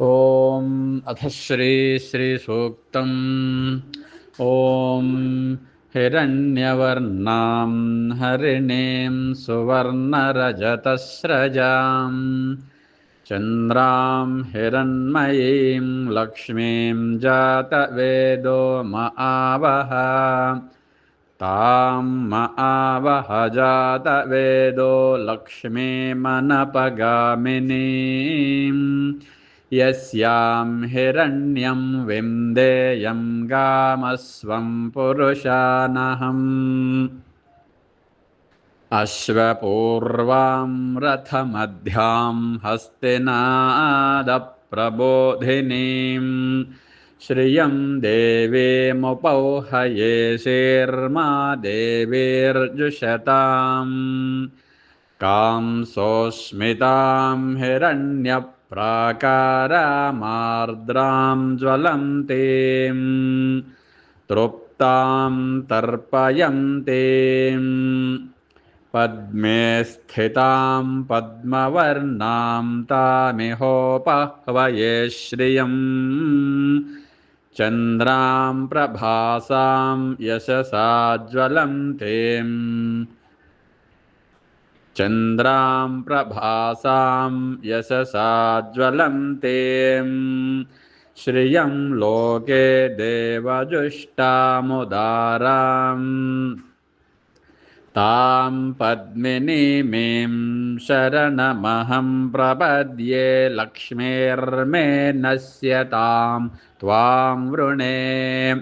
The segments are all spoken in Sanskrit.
ॐ अथ श्रीश्रीसूक्तम् ॐ हिरण्यवर्णां हरिणीं सुवर्णरजतस्रजां। चन्द्रां हिरण्मयीं लक्ष्मीं जातवेदो म आवह तां म आवह जातवेदो लक्ष्मीमनपगामिनीम् यस्यां हिरण्यं विन्देयं गामस्वं पुरुषानहम्। अश्वपूर्वां रथमध्यां हस्तिनादप्रबोधिनीं श्रियं देवीमुपौहये शेर्मा देवीर्जुषताम्। कां सोऽस्मितां हिरण्यप् प्राकारामार्द्रां ज्वलन्तीं तृप्तां तर्पयन्तीं पद्मे स्थितां पद्मवर्णां तामिहोपह्वये श्रियम्। चन्द्रां प्रभासां यशसा ज्वलन्तीम् चन्द्रां प्रभासां यशसा ज्वलन्तीं श्रियं लोके देवजुष्टामुदाराम्। तां पद्मिनीमीं शरणमहं प्रपद्ये लक्ष्मीर्मे नश्यतां त्वां वृणे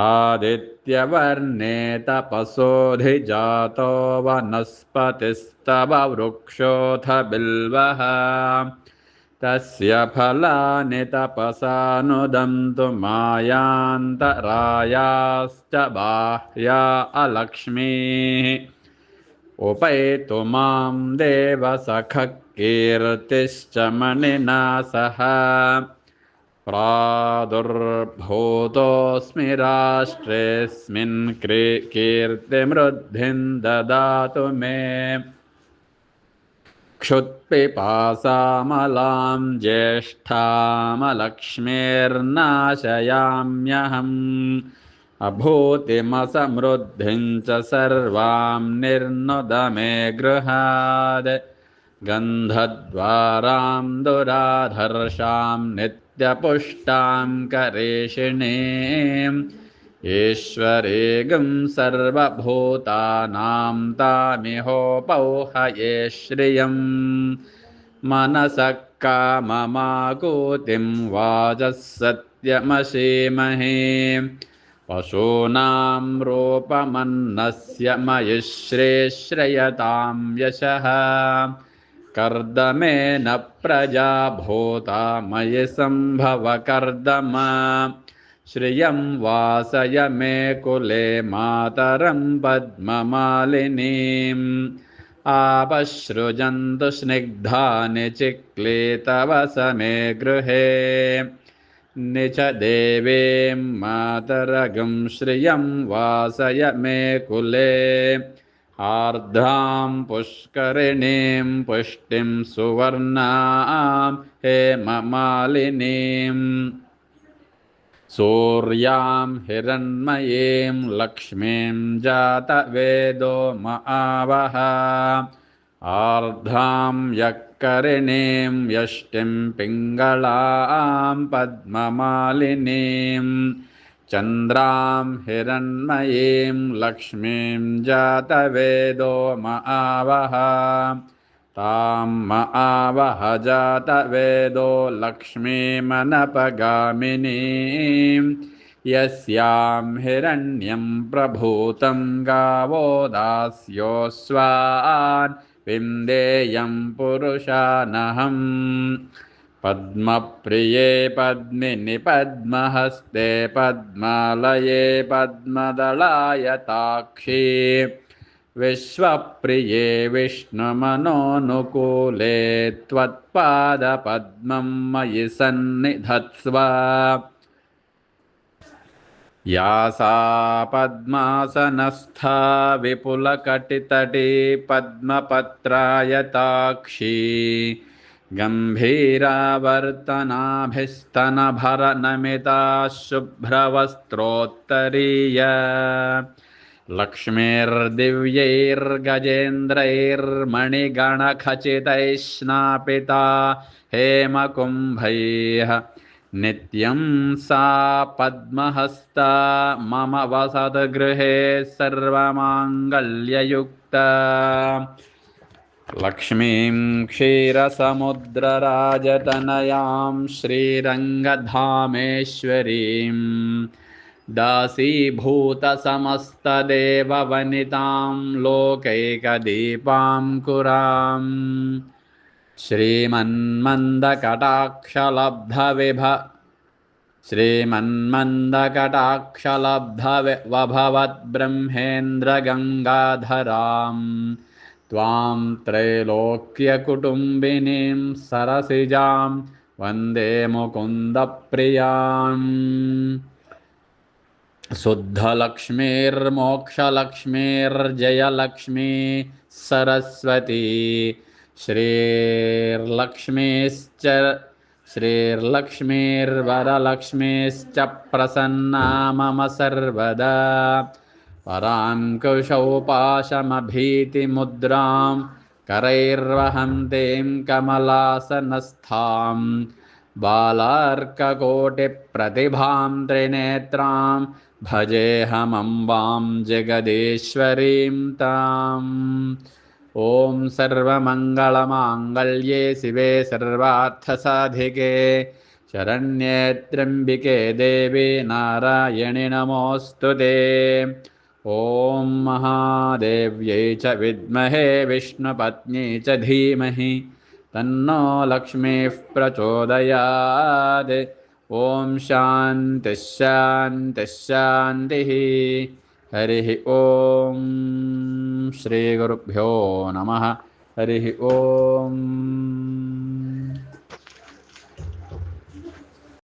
आदित्यवर्णे तपसोऽधिजातो वनस्पतिस्तव वृक्षोऽथ बिल्वः तस्य फलानि तपसानुदन्तु मायान्तरायाश्च बाह्या अलक्ष्मीः। उपैतु मां देवसखः कीर्तिश्च मणिना सह प्रादुर्भूतोऽस्मि राष्ट्रेऽस्मिन् क्री कीर्तिमृद्धिं ददातु मे। क्षुत्पिपासामलां ज्येष्ठामलक्ष्मीर्नाशयाम्यहम्। अभूतिमसमृद्धिं च सर्वां निर्नुद मे गृहाद्। गन्धद्वारां दुराधर्षां नित्यपुष्टां करेषिणीम् ईश्वरेगं सर्वभूतानां तामिहोपौहये श्रियम् मनसः काममाकूतिं वाचः सत्यमशीमहे पशूनां रूपमन्नस्य मयि श्रेश्रयतां यशः कर्दमेन प्रजा भूता मयि सम्भव कर्दम। श्रियं वासय मे कुले मातरं पद्ममालिनीम्। आपसृजन्तु स्निग्धानि चिक्लीतव समे गृहे। निच देवीं मातरगं श्रियं वासय मे कुले आर्द्रां पुष्करिणीं पुष्टिं सुवर्णां हेममालिनीम् सूर्यां हिरण्मयीं लक्ष्मीं जातवेदो म आवह आर्द्रां यक्करिणीं यष्टिं पिङ्गळां पद्ममालिनीं चन्द्रां हिरण्मयीं लक्ष्मीं जातवेदो म आवह तां म आवह जातवेदो लक्ष्मीमनपगामिनीं। यस्यां हिरण्यं प्रभूतं गावो दास्योऽस्वान्। विन्देयं पुरुषानहम् पद्मप्रिये पद्मिनि पद्महस्ते पद्मालये पद्मदलायताक्षी विश्वप्रिये विष्णुमनोनुकूले त्वत्पादपद्मं मयि सन्निधत्स्व। या सा पद्मासनस्था विपुलकटितटी पद्मपत्रायताक्षी गम्भीरावर्तनाभिस्तनभरनमिता शुभ्रवस्त्रोत्तरीय लक्ष्मीर्दिव्यैर्गजेन्द्रैर्मणिगणखचितैः हेमकुम्भैः नित्यं सा पद्महस्ता। मम वसद्गृहे सर्वमाङ्गल्ययुक्ता लक्ष्मीं क्षीरसमुद्रराजतनयां श्रीरङ्गधामेश्वरीं दासीभूतसमस्तदेववनितां लोकैकदीपां कुराम् श्रीमन्मन्दकटाक्षलब्धविभ श्रीमन्मन्दकटाक्षलब्धवभवद्ब्रह्मेन्द्रगङ्गाधराम् त्वां त्रैलोक्यकुटुम्बिनीं सरसिजां वन्दे मुकुन्दप्रियाम्। शुद्धलक्ष्मीर्मोक्षलक्ष्मीर्जयलक्ष्मी सरस्वती श्रीर्लक्ष्मीश्च श्रीर्लक्ष्मीर्वरलक्ष्मीश्च प्रसन्ना मम सर्वदा पराङ्कुशौपाशमभीतिमुद्रां करैर्वहन्तीं कमलासनस्थां बालार्ककोटिप्रतिभां त्रिनेत्रां भजेऽहमम्बां जगदीश्वरीं ताम्। ॐ सर्वमङ्गलमाङ्गल्ये शिवे सर्वार्थसाधिके शरण्ये त्र्यम्बिके देवी नारायणि नमोऽस्तु ते ॐ महादेव्यै च विद्महे विष्णुपत्नी च धीमहि तन्नो लक्ष्मीः प्रचोदयात्। ॐ शान्तिः शान्तिः शान्तिः। हरिः ॐ श्रीगुरुभ्यो नमः। हरिः ॐ